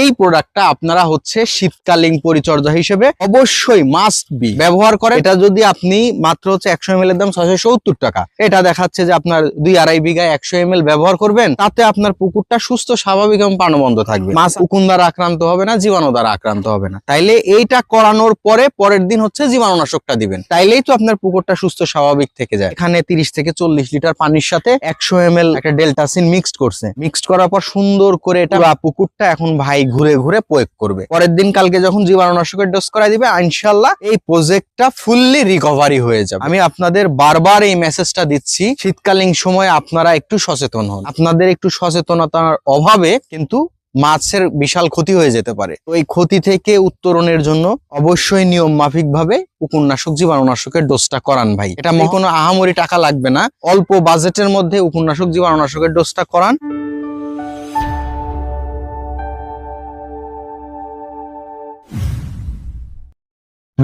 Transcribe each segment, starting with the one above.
এই প্রোডাক্টটা আপনারা হচ্ছে শীতকালীন পরিচর্যা হিসেবে অবশ্যই মাস্ট বি ব্যবহার করে এটা যদি আপনি মাত্র হচ্ছে একশো এম এর দাম ছয়শো সত্তর টাকা। এটা দেখাচ্ছে যে আপনার দুই আড়াই বিঘায় একশো এম ব্যবহার করবেন, তাতে আপনার পুকুরটা সুস্থ, স্বাভাবিক এবং প্রাণবন্ধ থাকবে। মাছ উকুন দ্বারা আক্রান্ত হবে না, জীবাণু দ্বারা আক্রান্ত হবে না। তাইলে এইটা করানোর পরে পরের দিন হচ্ছে জীবাণুনাশকটা দিবেন। তাইলেই তো আপনার পুকুরটা সুস্থ, স্বাভাবিক থেকে যায়। এখানে তিরিশ থেকে চল্লিশ লিটার পানির সাথে একশো এম একটা ডেল্টাসিন মিক্সড করছে। মিক্সড করার পর সুন্দর করে এটা পুকুরটা এখন ভাই ঘুরে ঘুরে প্রয়োগ করবে। পরের দিন কালকে যখন জীবাণুনাশকের ডোজ করা দিবে ইনশাল্লাহ এই প্রজেক্টটা ফুললি রিকভারি হয়ে যাবে। আমি আপনাদের বারবার এই মেসেজটা দিচ্ছি শীতকালীন সময় আপনারা একটু সচেতন হন। আপনাদের একটু সচেতনতার অভাবে কিন্তু মাছের বিশাল ক্ষতি হয়ে যেতে পারে। তো এই ক্ষতি থেকে উত্তরণের জন্য অবশ্যই নিয়ম মাফিক ভাবে উপন্যাসক জীবাণুনাশকের ডোজটা করান ভাই। এটা কোনো আহামরি টাকা লাগবে না। অল্প বাজেটের মধ্যে উপন্যাসক জীবাণুনাশকের ডোজটা করান।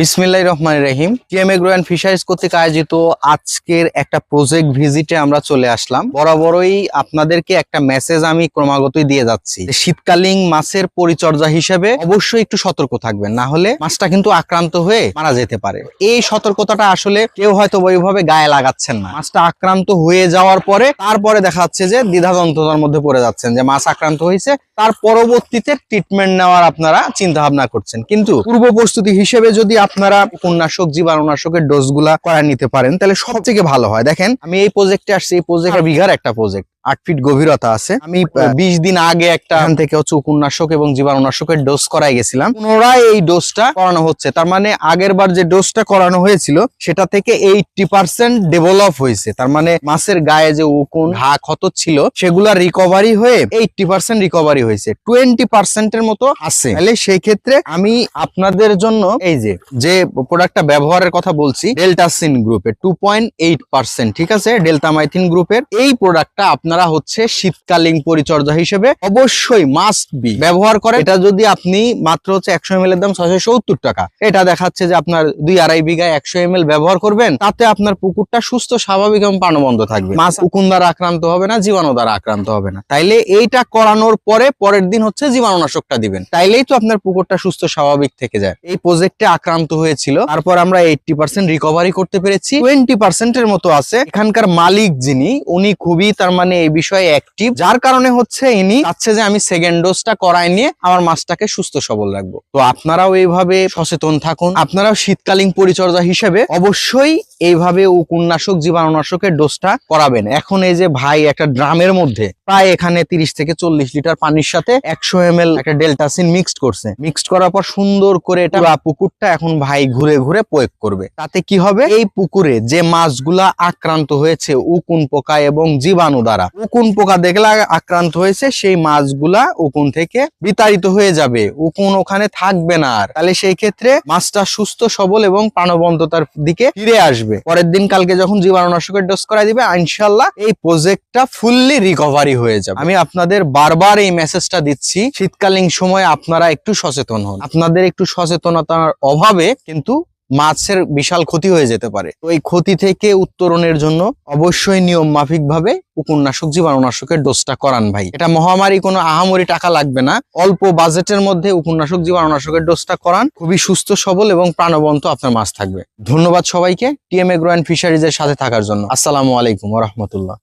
বিসমিল্লাহ রহমান রহিম। টিএম এগ্রো অ্যান্ড ফিশারিজ কর্তৃক আয়োজিত আজকের একটা প্রজেক্ট ভিজিটে আমরা চলে আসলাম। বরাবরই আপনাদেরকে একটা মেসেজ আমি ক্রমাগতই দিয়ে যাচ্ছি। শীতকালীন মাছের পরিচর্যা হিসেবে অবশ্যই একটু সতর্ক থাকবেন, না হলে মাছটা কিন্তু আক্রান্ত হয়ে মারা যেতে পারে। এই সতর্কতাটা আসলে কেউ হয়তো ওইভাবে গায়ে লাগাচ্ছেন না। মাছটা আক্রান্ত হয়ে যাওয়ার পরে তারপরে দেখা যাচ্ছে যে দ্বিধাদ্বন্দ্বতার মধ্যে পড়ে যাচ্ছেন যে মাছ আক্রান্ত হয়েছে। তার পরবর্তীতে ট্রিটমেন্ট নেওয়ার আপনারা চিন্তা ভাবনা করছেন। কিন্তু পূর্ব প্রস্তুতি হিসেবে যদি আপনারা কীটনাশক জীবাণুনাশকের ডোজগুলা করা নিতে পারেন। তাহলে সব থেকে ভালো হয়। দেখেন আমি এই প্রজেক্টে আসছি। এই প্রজেক্ট বিঘার একটা প্রজেক্ট আট ফিট গভীরতা আছে। আমি বিশ দিন আগে একটা এখান থেকে হচ্ছে উপন্যাসক এবং জীবাণুনাশকের ডোজ করাই গেছিলাম। পুনরায় এই ডোজটা করানো হচ্ছে। তার মানে আগের বার যে ডোজটা করানো হয়েছিল সেটা থেকে এইটটি পার্সেন্ট ডেভেলপ হয়েছে। তার মানে মাছের গায়ে যে উকুন ঘা ক্ষত ছিল সেগুলা রিকভারি হয়ে এইটটি পার্সেন্ট রিকভারি হয়েছে। টোয়েন্টি পার্সেন্টের মতো আছে। তাহলে সেই ক্ষেত্রে আমি আপনাদের জন্য এই যে যে প্রোডাক্টটা ব্যবহারের কথা বলছি ডেল্টাসিন গ্রুপের টু পয়েন্ট এইট পার্সেন্ট ঠিক আছে? ডেল্টামাইথিন গ্রুপের এই প্রোডাক্টটা আপনারা হচ্ছে শীতকালীন পরিচর্যা হিসেবে অবশ্যই মাস্ট বি ব্যবহার করে এটা যদি আপনি মাত্র হচ্ছে একশো এম এর দাম ছয়শো সত্তর টাকা। এটা দেখাচ্ছে যে আপনার দুই আড়াই বিঘায় একশো এম ব্যবহার করবেন তাতে আপনার পুকুরটা সুস্থ স্বাভাবিক এবং প্রাণবন্ধ থাকবে। মাছ উকুন দ্বারা আক্রান্ত হবে না জীবাণু দ্বারা আক্রান্ত হবে না। তাইলে এইটা করানোর পরে পরের দিন হচ্ছে জীবাণুনাশকটা দিবেন। তাইলেই তো আপনার পুকুরটা সুস্থ স্বাভাবিক থেকে যায়। এই প্রজেক্টে আক্রান্ত হয়েছিল তারপর আমরা এইটটি পার্সেন্ট রিকভারি করতে পেরেছি। টোয়েন্টি পার্সেন্টের মতো আছে। এখানকার মালিক যিনি উনি খুবই তার মানে এই বিষয়ে অ্যাক্টিভ যার কারণে হচ্ছে ইনি চাচ্ছে যে আমি সেকেন্ড ডোজটা করাই নিয়ে আমার মাছটাকে সুস্থ সবল রাখব। তো আপনারাও এইভাবে সচেতন থাকুন। আপনারাও শীতকালীন পরিচর্যা হিসেবে অবশ্যই এইভাবে উপন্যাসক জীবাণুনাশকের ডোজটা করাবেন। এখন এই যে ভাই একটা ড্রামের মধ্যে প্রায় এখানে তিরিশ থেকে চল্লিশ লিটার পানির সাথে একশো এম একটা ডেল্টাসিন মিক্সড করছে। মিক্সড করার পর সুন্দর করে এটা পুকুরটা এখন ভাই ঘুরে ঘুরে প্রয়োগ করবে। তাতে কি হবে? এই পুকুরে যে মাছগুলা আক্রান্ত হয়েছে উকুন পোকা এবং জীবাণু দ্বারা উকুন পোকা দেখলে আক্রান্ত হয়েছে, সেই মাছগুলা উকুন থেকে বিতাড়িত হয়ে যাবে। উকুন ওখানে থাকবে না আর। তাহলে সেই ক্ষেত্রে মাছটা সুস্থ, সবল এবং প্রাণবন্ততার দিকে ফিরে আসবে। পরের দিন কালকে যখন জীবাণুনাশকের ডোজ করা দিবে ইনশাল্লাহ এই প্রজেক্টটা ফুললি রিকভারি হয়ে যাবে। আমি আপনাদের বারবার এই মেসেজটা দিচ্ছি, শীতকালীন সময় আপনারা একটু সচেতন হন। আপনাদের একটু সচেতনতার অভাবে কিন্তু মাছের বিশাল ক্ষতি হয়ে যেতে পারে। তো এই ক্ষতি থেকে উত্তরণের জন্য অবশ্যই নিয়ম মাফিক ভাবে উপন্যাসক জীবাণুনাশকের ডোজটা করান ভাই। এটা মহামারী কোনো আহামরি টাকা লাগবে না। অল্প বাজেটের মধ্যে উপন্যাসক জীবাণুনাশকের ডোজটা করান। খুবই সুস্থ, সবল এবং প্রাণবন্ত আপনার মাছ থাকবে। ধন্যবাদ সবাইকে। টিএম এগ্রো অ্যান্ড ফিশারিজের সাথে থাকার জন্য। আসসালামু আলাইকুম রহমতুল্লাহ।